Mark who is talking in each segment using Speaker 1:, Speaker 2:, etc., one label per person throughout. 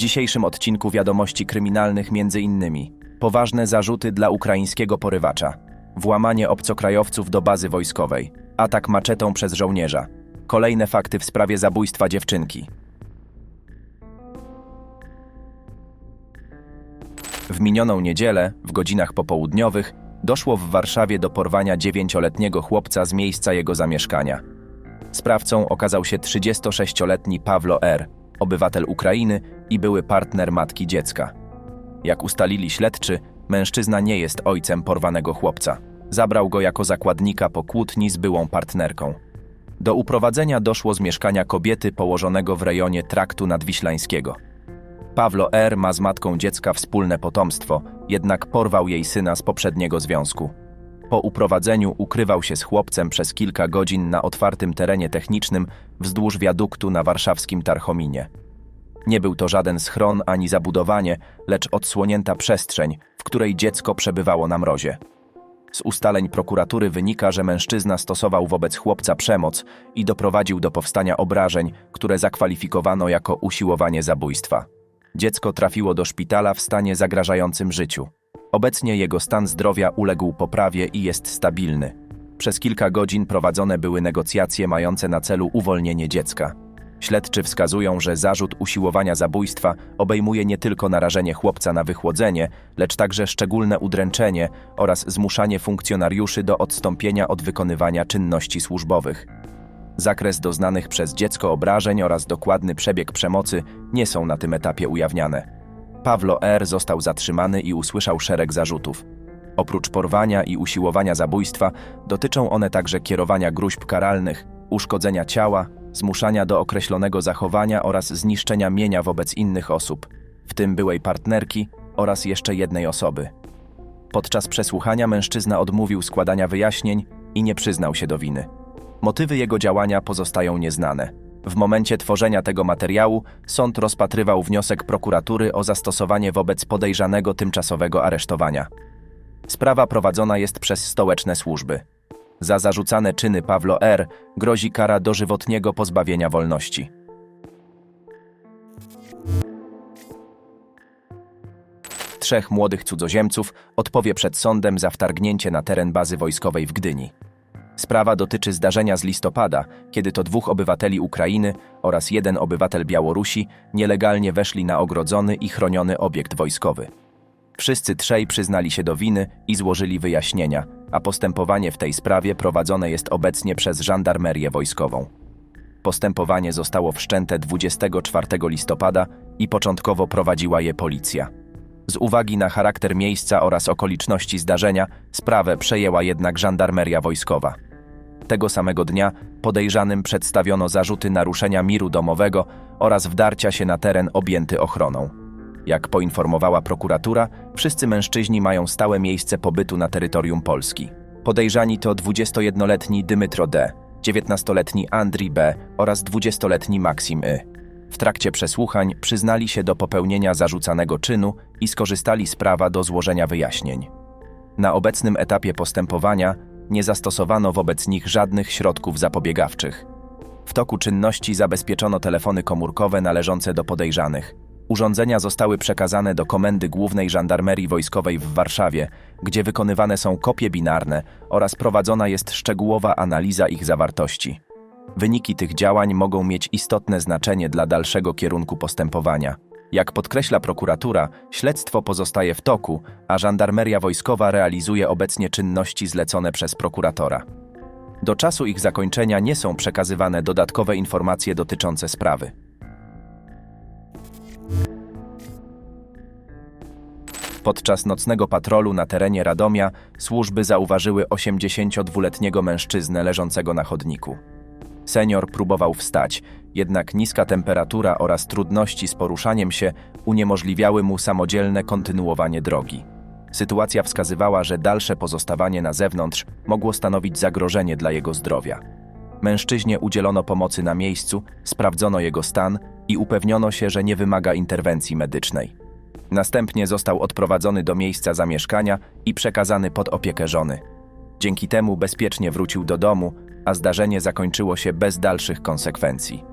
Speaker 1: dzisiejszym odcinku wiadomości kryminalnych między innymi poważne zarzuty dla ukraińskiego porywacza, włamanie obcokrajowców do bazy wojskowej, atak maczetą przez żołnierza, kolejne fakty w sprawie zabójstwa dziewczynki. W minioną niedzielę, w godzinach popołudniowych, doszło w Warszawie do porwania dziewięcioletniego chłopca z miejsca jego zamieszkania. Sprawcą okazał się 36-letni Pawlo R., obywatel Ukrainy i były partner matki dziecka. Jak ustalili śledczy, mężczyzna nie jest ojcem porwanego chłopca. Zabrał go jako zakładnika po kłótni z byłą partnerką. Do uprowadzenia doszło z mieszkania kobiety położonego w rejonie traktu nadwiślańskiego. Pawlo R. ma z matką dziecka wspólne potomstwo, jednak porwał jej syna z poprzedniego związku. Po uprowadzeniu ukrywał się z chłopcem przez kilka godzin na otwartym terenie technicznym wzdłuż wiaduktu na warszawskim Tarchominie. Nie był to żaden schron ani zabudowanie, lecz odsłonięta przestrzeń, w której dziecko przebywało na mrozie. Z ustaleń prokuratury wynika, że mężczyzna stosował wobec chłopca przemoc i doprowadził do powstania obrażeń, które zakwalifikowano jako usiłowanie zabójstwa. Dziecko trafiło do szpitala w stanie zagrażającym życiu. Obecnie jego stan zdrowia uległ poprawie i jest stabilny. Przez kilka godzin prowadzone były negocjacje mające na celu uwolnienie dziecka. Śledczy wskazują, że zarzut usiłowania zabójstwa obejmuje nie tylko narażenie chłopca na wychłodzenie, lecz także szczególne udręczenie oraz zmuszanie funkcjonariuszy do odstąpienia od wykonywania czynności służbowych. Zakres doznanych przez dziecko obrażeń oraz dokładny przebieg przemocy nie są na tym etapie ujawniane. Pawlo R. został zatrzymany i usłyszał szereg zarzutów. Oprócz porwania i usiłowania zabójstwa, dotyczą one także kierowania gruźb karalnych, uszkodzenia ciała, zmuszania do określonego zachowania oraz zniszczenia mienia wobec innych osób, w tym byłej partnerki oraz jeszcze jednej osoby. Podczas przesłuchania mężczyzna odmówił składania wyjaśnień i nie przyznał się do winy. Motywy jego działania pozostają nieznane. W momencie tworzenia tego materiału sąd rozpatrywał wniosek prokuratury o zastosowanie wobec podejrzanego tymczasowego aresztowania. Sprawa prowadzona jest przez stołeczne służby. Za zarzucane czyny Pawlo R. grozi kara dożywotniego pozbawienia wolności. Trzech młodych cudzoziemców odpowie przed sądem za wtargnięcie na teren bazy wojskowej w Gdyni. Sprawa dotyczy zdarzenia z listopada, kiedy to dwóch obywateli Ukrainy oraz jeden obywatel Białorusi nielegalnie weszli na ogrodzony i chroniony obiekt wojskowy. Wszyscy trzej przyznali się do winy i złożyli wyjaśnienia, a postępowanie w tej sprawie prowadzone jest obecnie przez żandarmerię wojskową. Postępowanie zostało wszczęte 24 listopada i początkowo prowadziła je policja. Z uwagi na charakter miejsca oraz okoliczności zdarzenia, sprawę przejęła jednak żandarmeria wojskowa. Tego samego dnia podejrzanym przedstawiono zarzuty naruszenia miru domowego oraz wdarcia się na teren objęty ochroną. Jak poinformowała prokuratura, wszyscy mężczyźni mają stałe miejsce pobytu na terytorium Polski. Podejrzani to 21-letni Dymitro D., 19-letni Andrii B. oraz 20-letni Maksim Y. W trakcie przesłuchań przyznali się do popełnienia zarzucanego czynu i skorzystali z prawa do złożenia wyjaśnień. Na obecnym etapie postępowania nie zastosowano wobec nich żadnych środków zapobiegawczych. W toku czynności zabezpieczono telefony komórkowe należące do podejrzanych. Urządzenia zostały przekazane do Komendy Głównej Żandarmerii Wojskowej w Warszawie, gdzie wykonywane są kopie binarne oraz prowadzona jest szczegółowa analiza ich zawartości. Wyniki tych działań mogą mieć istotne znaczenie dla dalszego kierunku postępowania. Jak podkreśla prokuratura, śledztwo pozostaje w toku, a żandarmeria wojskowa realizuje obecnie czynności zlecone przez prokuratora. Do czasu ich zakończenia nie są przekazywane dodatkowe informacje dotyczące sprawy. Podczas nocnego patrolu na terenie Radomia służby zauważyły 82-letniego mężczyznę leżącego na chodniku. Senior próbował wstać, jednak niska temperatura oraz trudności z poruszaniem się uniemożliwiały mu samodzielne kontynuowanie drogi. Sytuacja wskazywała, że dalsze pozostawanie na zewnątrz mogło stanowić zagrożenie dla jego zdrowia. Mężczyźnie udzielono pomocy na miejscu, sprawdzono jego stan i upewniono się, że nie wymaga interwencji medycznej. Następnie został odprowadzony do miejsca zamieszkania i przekazany pod opiekę żony. Dzięki temu bezpiecznie wrócił do domu, a zdarzenie zakończyło się bez dalszych konsekwencji.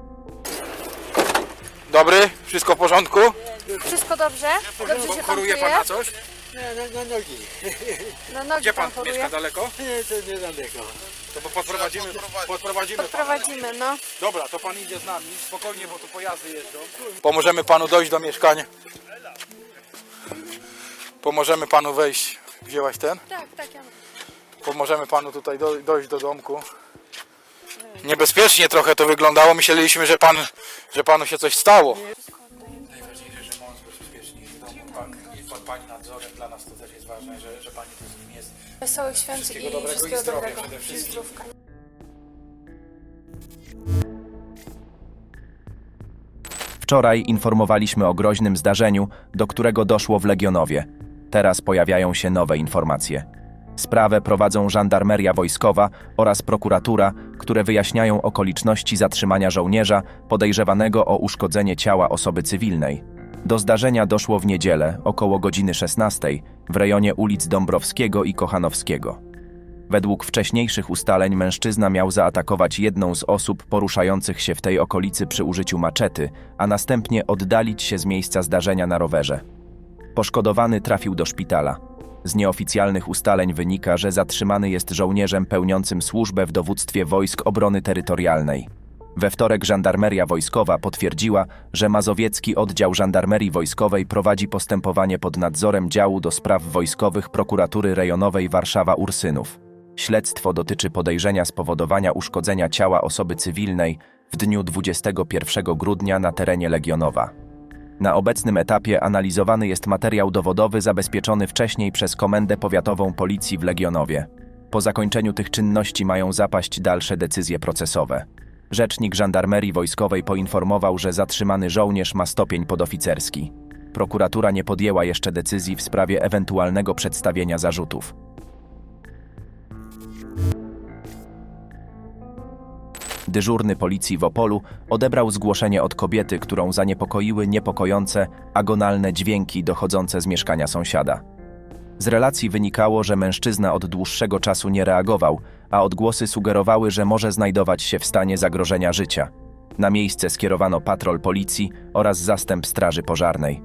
Speaker 2: Dobry, wszystko w porządku? Wszystko dobrze? Dobrze się pan
Speaker 3: Choruje
Speaker 2: czuje?
Speaker 3: pan na coś?
Speaker 4: Nie, na, na nogi.
Speaker 2: Na nogi
Speaker 3: Gdzie pan
Speaker 2: choruje?
Speaker 3: mieszka daleko?
Speaker 4: Nie, to niedaleko.
Speaker 3: To bo podprowadzimy, podprowadzimy pana.
Speaker 2: Prowadzimy, no.
Speaker 3: Dobra, to pan idzie z nami, spokojnie, bo tu pojazdy jeżdżą. Pomożemy panu dojść do mieszkania. Pomożemy panu wejść. Wzięłaś ten?
Speaker 2: Tak, tak, ja
Speaker 3: Pomożemy panu tutaj do, dojść do domku. Niebezpiecznie trochę to wyglądało. Myśleliśmy, że, pan, że panu się coś stało. Najważniejsze, że mąż bezpiecznie w domu. Pan, pod pani nadzorem dla nas to też jest ważne, że, że pani tu z nim jest.
Speaker 2: Wesołych świąt
Speaker 3: Wszystkiego
Speaker 2: i
Speaker 3: dobrego i
Speaker 2: wszystkiego
Speaker 3: zdrowia
Speaker 2: dobrego.
Speaker 3: przede wszystkim.
Speaker 2: zdrówka.
Speaker 1: Wczoraj informowaliśmy o groźnym zdarzeniu, do którego doszło w Legionowie. Teraz pojawiają się nowe informacje. Sprawę prowadzą żandarmeria wojskowa oraz prokuratura, które wyjaśniają okoliczności zatrzymania żołnierza podejrzewanego o uszkodzenie ciała osoby cywilnej. Do zdarzenia doszło w niedzielę około godziny 16 w rejonie ulic Dąbrowskiego i Kochanowskiego. Według wcześniejszych ustaleń mężczyzna miał zaatakować jedną z osób poruszających się w tej okolicy przy użyciu maczety, a następnie oddalić się z miejsca zdarzenia na rowerze. Poszkodowany trafił do szpitala. Z nieoficjalnych ustaleń wynika, że zatrzymany jest żołnierzem pełniącym służbę w dowództwie wojsk obrony terytorialnej. We wtorek żandarmeria wojskowa potwierdziła, że Mazowiecki Oddział Żandarmerii Wojskowej prowadzi postępowanie pod nadzorem działu do spraw wojskowych prokuratury rejonowej Warszawa-Ursynów. Śledztwo dotyczy podejrzenia spowodowania uszkodzenia ciała osoby cywilnej w dniu 21 grudnia na terenie Legionowa. Na obecnym etapie analizowany jest materiał dowodowy zabezpieczony wcześniej przez Komendę Powiatową Policji w Legionowie. Po zakończeniu tych czynności mają zapaść dalsze decyzje procesowe. Rzecznik Żandarmerii Wojskowej poinformował, że zatrzymany żołnierz ma stopień podoficerski. Prokuratura nie podjęła jeszcze decyzji w sprawie ewentualnego przedstawienia zarzutów. Dyżurny policji w Opolu odebrał zgłoszenie od kobiety, którą zaniepokoiły niepokojące, agonalne dźwięki dochodzące z mieszkania sąsiada. Z relacji wynikało, że mężczyzna od dłuższego czasu nie reagował, a odgłosy sugerowały, że może znajdować się w stanie zagrożenia życia. Na miejsce skierowano patrol policji oraz zastęp straży pożarnej.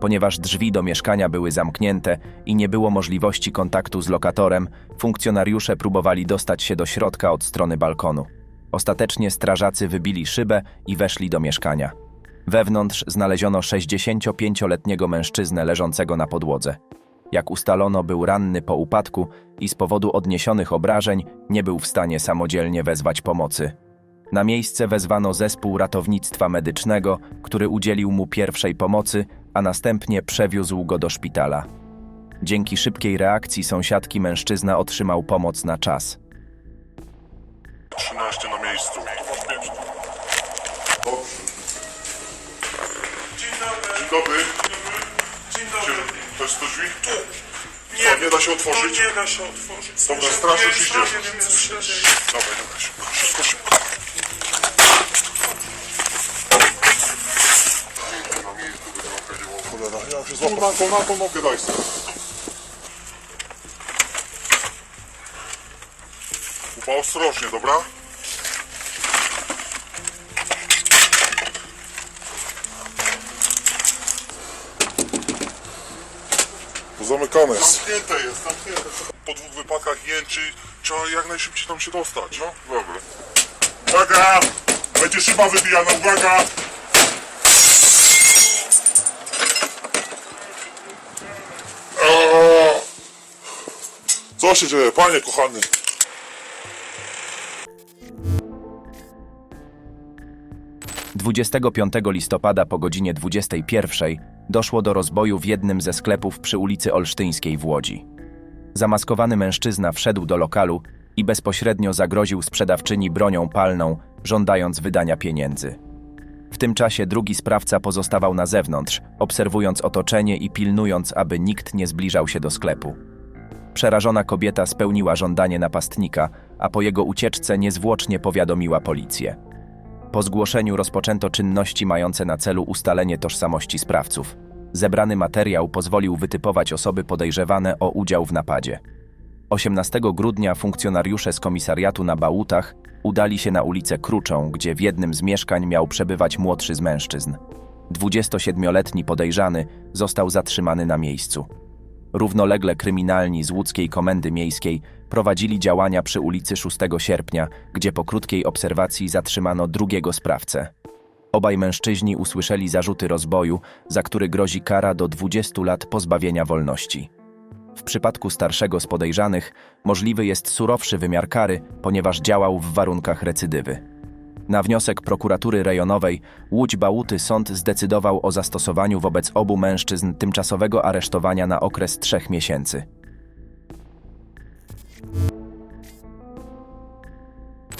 Speaker 1: Ponieważ drzwi do mieszkania były zamknięte i nie było możliwości kontaktu z lokatorem, funkcjonariusze próbowali dostać się do środka od strony balkonu. Ostatecznie strażacy wybili szybę i weszli do mieszkania. Wewnątrz znaleziono 65-letniego mężczyznę leżącego na podłodze. Jak ustalono, był ranny po upadku i z powodu odniesionych obrażeń nie był w stanie samodzielnie wezwać pomocy. Na miejsce wezwano zespół ratownictwa medycznego, który udzielił mu pierwszej pomocy, a następnie przewiózł go do szpitala. Dzięki szybkiej reakcji sąsiadki mężczyzna otrzymał pomoc na czas.
Speaker 5: 13 na miejscu.
Speaker 6: Dzień dobry.
Speaker 5: Dzień dobry.
Speaker 6: Dzień dobry.
Speaker 5: To jest to drzwi?
Speaker 6: Tu.
Speaker 5: Co, nie da się otworzyć?
Speaker 6: To nie da się otworzyć.
Speaker 5: Dobra, straż już
Speaker 6: Nie,
Speaker 5: idzie.
Speaker 6: nie.
Speaker 5: Dawaj, dawaj, szybko, szybko, szybko. Cholera, ja się złapam. Na, na pomogę, daj sobie. Kuba, ostrożnie, dobra? Zamykane jest. Zamknięte jest, zamknięte. Po dwóch wypadkach jęczy, trzeba jak najszybciej tam się dostać. No, dobra. Uwaga! Będzie szyba wybijana, uwaga! Eee! Co się dzieje, panie kochany?
Speaker 1: – 25 listopada po godzinie 21 doszło do rozboju w jednym ze sklepów przy ulicy Olsztyńskiej w Łodzi. Zamaskowany mężczyzna wszedł do lokalu i bezpośrednio zagroził sprzedawczyni bronią palną, żądając wydania pieniędzy. W tym czasie drugi sprawca pozostawał na zewnątrz, obserwując otoczenie i pilnując, aby nikt nie zbliżał się do sklepu. Przerażona kobieta spełniła żądanie napastnika, a po jego ucieczce niezwłocznie powiadomiła policję. Po zgłoszeniu rozpoczęto czynności mające na celu ustalenie tożsamości sprawców. Zebrany materiał pozwolił wytypować osoby podejrzewane o udział w napadzie. 18 grudnia funkcjonariusze z komisariatu na Bałutach udali się na ulicę Kruczą, gdzie w jednym z mieszkań miał przebywać młodszy z mężczyzn. 27-letni podejrzany został zatrzymany na miejscu. Równolegle kryminalni z łódzkiej komendy miejskiej prowadzili działania przy ulicy 6 sierpnia, gdzie po krótkiej obserwacji zatrzymano drugiego sprawcę. Obaj mężczyźni usłyszeli zarzuty rozboju, za który grozi kara do 20 lat pozbawienia wolności. W przypadku starszego z podejrzanych możliwy jest surowszy wymiar kary, ponieważ działał w warunkach recydywy. Na wniosek prokuratury rejonowej Łódź Bałuty sąd zdecydował o zastosowaniu wobec obu mężczyzn tymczasowego aresztowania na okres trzech miesięcy.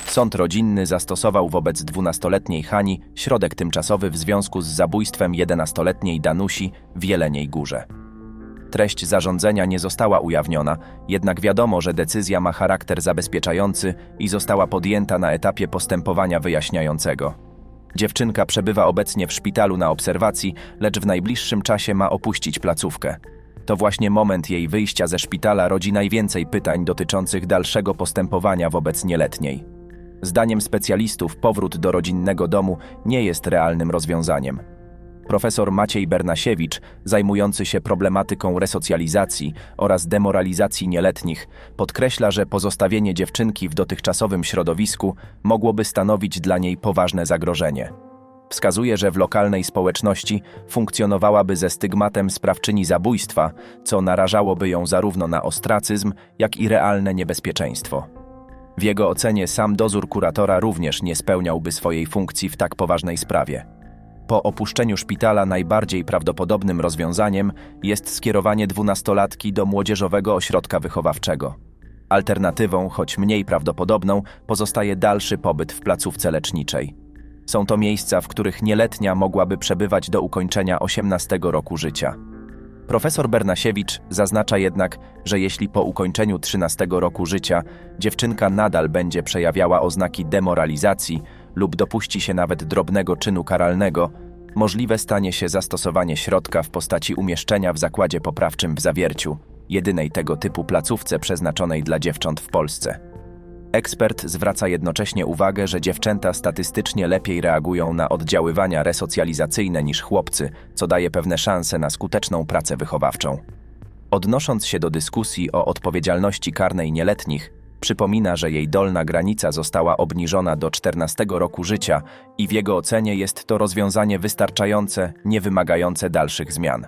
Speaker 1: Sąd rodzinny zastosował wobec 12-letniej Hani środek tymczasowy w związku z zabójstwem 11-letniej Danusi w Jeleniej Górze. Treść zarządzenia nie została ujawniona, jednak wiadomo, że decyzja ma charakter zabezpieczający i została podjęta na etapie postępowania wyjaśniającego. Dziewczynka przebywa obecnie w szpitalu na obserwacji, lecz w najbliższym czasie ma opuścić placówkę. To właśnie moment jej wyjścia ze szpitala rodzi najwięcej pytań dotyczących dalszego postępowania wobec nieletniej. Zdaniem specjalistów powrót do rodzinnego domu nie jest realnym rozwiązaniem. Profesor Maciej Bernasiewicz, zajmujący się problematyką resocjalizacji oraz demoralizacji nieletnich, podkreśla, że pozostawienie dziewczynki w dotychczasowym środowisku mogłoby stanowić dla niej poważne zagrożenie. Wskazuje, że w lokalnej społeczności funkcjonowałaby ze stygmatem sprawczyni zabójstwa, co narażałoby ją zarówno na ostracyzm, jak i realne niebezpieczeństwo. W jego ocenie sam dozór kuratora również nie spełniałby swojej funkcji w tak poważnej sprawie. Po opuszczeniu szpitala najbardziej prawdopodobnym rozwiązaniem jest skierowanie dwunastolatki do młodzieżowego ośrodka wychowawczego. Alternatywą, choć mniej prawdopodobną, pozostaje dalszy pobyt w placówce leczniczej. Są to miejsca, w których nieletnia mogłaby przebywać do ukończenia 18 roku życia. Profesor Bernasiewicz zaznacza jednak, że jeśli po ukończeniu 13 roku życia dziewczynka nadal będzie przejawiała oznaki demoralizacji lub dopuści się nawet drobnego czynu karalnego, możliwe stanie się zastosowanie środka w postaci umieszczenia w zakładzie poprawczym w Zawierciu, jedynej tego typu placówce przeznaczonej dla dziewcząt w Polsce. Ekspert zwraca jednocześnie uwagę, że dziewczęta statystycznie lepiej reagują na oddziaływania resocjalizacyjne niż chłopcy, co daje pewne szanse na skuteczną pracę wychowawczą. Odnosząc się do dyskusji o odpowiedzialności karnej nieletnich, przypomina, że jej dolna granica została obniżona do 14 roku życia i w jego ocenie jest to rozwiązanie wystarczające, nie wymagające dalszych zmian.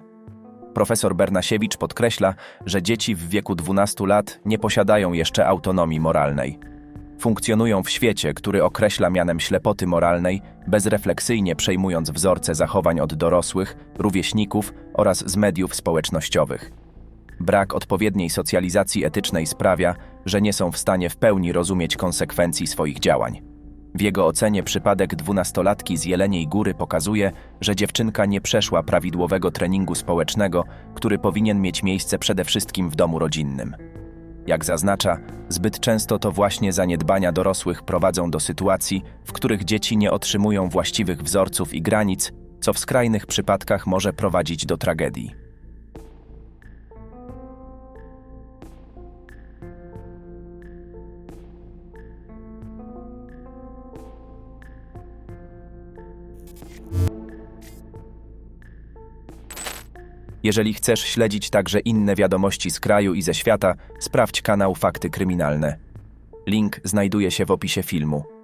Speaker 1: Profesor Bernasiewicz podkreśla, że dzieci w wieku 12 lat nie posiadają jeszcze autonomii moralnej. Funkcjonują w świecie, który określa mianem ślepoty moralnej, bezrefleksyjnie przejmując wzorce zachowań od dorosłych, rówieśników oraz z mediów społecznościowych. Brak odpowiedniej socjalizacji etycznej sprawia, że nie są w stanie w pełni rozumieć konsekwencji swoich działań. W jego ocenie przypadek dwunastolatki z Jeleniej Góry pokazuje, że dziewczynka nie przeszła prawidłowego treningu społecznego, który powinien mieć miejsce przede wszystkim w domu rodzinnym. Jak zaznacza, zbyt często to właśnie zaniedbania dorosłych prowadzą do sytuacji, w których dzieci nie otrzymują właściwych wzorców i granic, co w skrajnych przypadkach może prowadzić do tragedii. Jeżeli chcesz śledzić także inne wiadomości z kraju i ze świata, sprawdź kanał Fakty Kryminalne. Link znajduje się w opisie filmu.